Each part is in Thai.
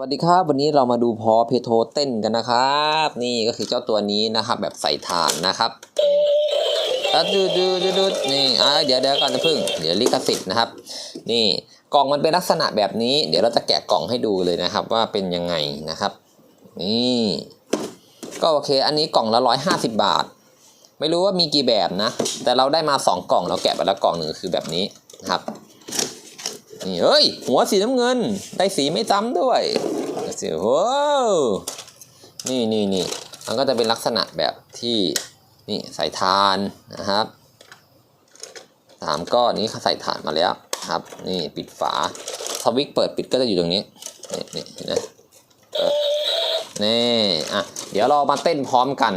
สวัสดีครับ วันนี้เรามาดูพอเพโทเต้นกันนะครับ นี่ก็คือเจ้าตัวนี้นะครับ แบบใส่ฐานนะครับดูดูดูดูนี่อ่าเดี๋ยวเดี๋ยวก่อนจะพึ่ง เดี๋ยวลิขสิทธิ์นะครับ นี่กล่องมันเป็นลักษณะแบบนี้ เดี๋ยวเราจะแกะกล่องให้ดูเลยนะครับ ว่าเป็นยังไงนะครับ นี่ ก็โอเค อันนี้กล่องละร้อยห้าสิบบาท ไม่รู้ว่ามีกี่แบบนะ แต่เราได้มาสองกล่องเราแกะไปแล้วกล่องหนึ่งคือแบบนี้นะครับนี่เฮ้ย หัวสีน้ำเงิน ได้สีไม่ซ้ำด้วย สีโอ้นี่นี่นี่มันก็จะเป็นลักษณะแบบที่นี่ใส่ทานนะครับสามก้อนนี้เขาใส่ฐานมาแล้วครับ นี่ปิดฝาสวิตเปิดปิดก็จะอยู่ตรงนี้นี่นี่นไหมเปิดนี่อะเดี๋ยวเรามาเต้นพร้อมกัน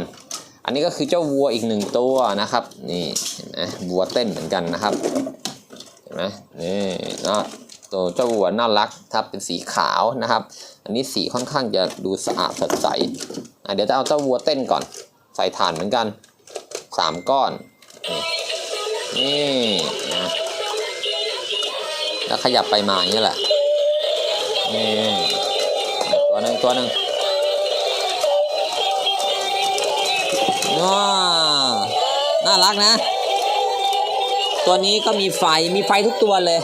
อันนี้ก็คือเจ้าวัวอีกหนึ่งตัวนะครับ นี่เห็นไหมวัวเต้นเหมือนกันนะครับเห็นไหมนี่นะ ตัวเจ้าวัวน่ารักครับเป็นสีขาวนะครับ อันนี้สีค่อนข้างจะดูสะอาดสดใสเดี๋ยวจะเอาเจ้าวัวเต้นก่อน ใส่ถ่านเหมือนกันสามก้อนนี่นี่นะแล้วขยับไปมาอย่างนี้แหละนี่ตัวหนึ่งตัวหนึ่งว้าน่ารักนะ ตัวนี้ก็มีไฟมีไฟทุกตัวเลย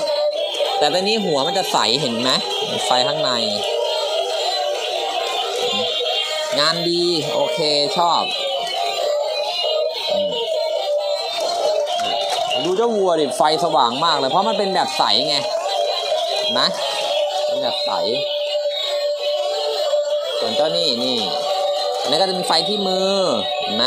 แต่ตัวนี้หัวมันจะใสเห็นไหมไฟข้างใน งานดี โอเคชอบดูเจ้าวัวดิไฟสว่างมากเลย เพราะมันเป็นแบบใสไงนไหมเป็นแบบใส ส่วนเจ้านี่นี่อันนี้ก็จะมีไฟที่มือเห็นไหม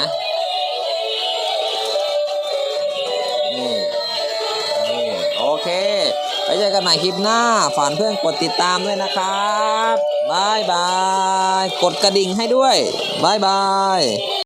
ไปเจอกันใหม่คลิปหน้าฝากเพื่อนกดติดตามด้วยนะครับบายบาย กดกระดิ่งให้ด้วยบายบาย